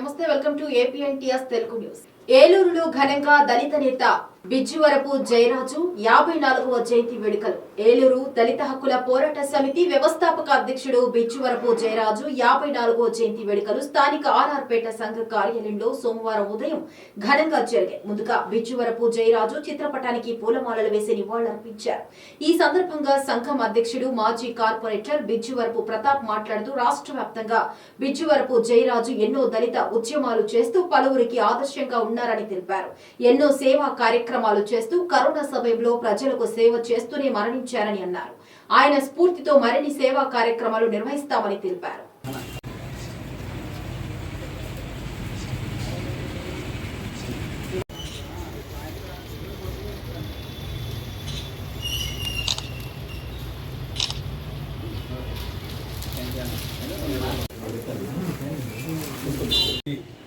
నమస్తే welcome to APNTS Telugu news ఏలూరులో ఘనంగా దళిత నేత బిజ్జువరపు జయరాజు యాభై నాలుగవ జయంతి వేడుకలు. ఏలూరు దళిత హక్కుల పోరాట సమితి వ్యవస్థాపక అధ్యక్షుడు బిజ్జువరపు జయరాజు యాభై నాలుగవ జయంతి వేడుకలు స్థానిక ఆర్ఆర్పేట సంఘ కార్యాలయంలో సోమవారం ఉదయం ఘనంగా జరిగాయి. ముందుగా బిజ్జువరపు జయరాజు చిత్రపటానికి పూలమాలలు వేసి నివాళులర్పించారు. ఈ సందర్భంగా సంఘం అధ్యక్షుడు మాజీ కార్పొరేటర్ బిజ్జువరపు ప్రతాప్ మాట్లాడుతూ రాష్ట్ర వ్యాప్తంగా బిజ్జువరపు జయరాజు ఎన్నో దళిత ఉద్యమాలు చేస్తూ పలువురికి ఆదర్శంగా ఉన్నారని తెలిపారు. ఎన్నో సేవా కార్యక్రమాలు చేస్తూ కరోనా సమయంలో ప్రజలకు సేవ చేస్తూనే మరణించారని అన్నారు. ఆయన స్ఫూర్తితో మరిన్ని సేవా కార్యక్రమాలు నిర్వహిస్తామని తెలిపారు.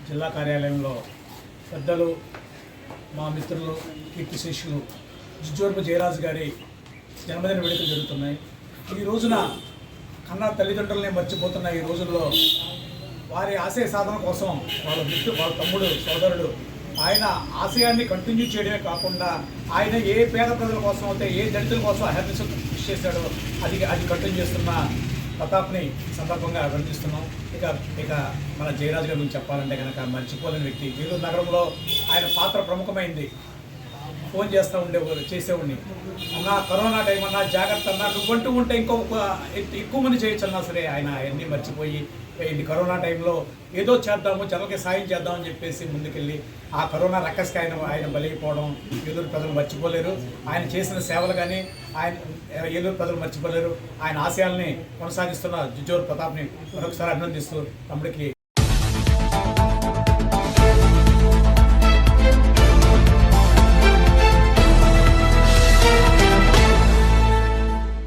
జిల్లా కార్యాలయంలో పెద్దలు మా మిత్రులు కీర్తి శిష్యులు జుజ్జోర్పు జయరాజు గారి జన్మదిన వేడుకలు జరుగుతున్నాయి. ఈ రోజున కన్నా తల్లిదండ్రులనే మర్చిపోతున్న ఈ రోజుల్లో వారి ఆశయ సాధన కోసం వాళ్ళ మిత్రు వాళ్ళ తమ్ముడు సోదరుడు ఆయన ఆశయాన్ని కంటిన్యూ చేయడమే కాకుండా ఆయన ఏ పేద ప్రజల కోసం అయితే ఏ దళితుల కోసం అహర్నిశ కృషి చేశాడో అది అది కంటిన్యూ చేస్తున్న ప్రతాప్ని సందర్భంగా అభినందిస్తున్నాం. ఇక ఇక మన జయరాజు గారి గురించి చెప్పాలంటే కనుక మర్చిపోలేని వ్యక్తి. వీరు నగరంలో ఆయన పాత్ర ప్రముఖమైంది. ఫోన్ చేస్తూ ఉండేవారు చేసేవాడిని. అన్నా కరోనా టైం అన్నా జాగ్రత్త అన్నా నువ్వంటూ ఉంటే ఇంకో ఎక్కువ మంది చేయొచ్చు అన్నా సరే ఆయన అవన్నీ మర్చిపోయి ఇది కరోనా టైంలో ఏదో చేద్దాము జనాలకి సాయం చేద్దామని చెప్పేసి ముందుకెళ్ళి ఆ కరోనా రక్కస్కి ఆయన ఆయన బలిగిపోవడం ఎదురు ప్రజలు మర్చిపోలేరు. ఆయన చేసిన సేవలు కానీ ఆయన ఏలూరు ప్రజలు మర్చిపోలేరు. ఆయన ఆశయాల్ని కొనసాగిస్తున్న జుజోర్ ప్రతాప్ని మరొకసారి అభినందిస్తూ తమ్ముడికి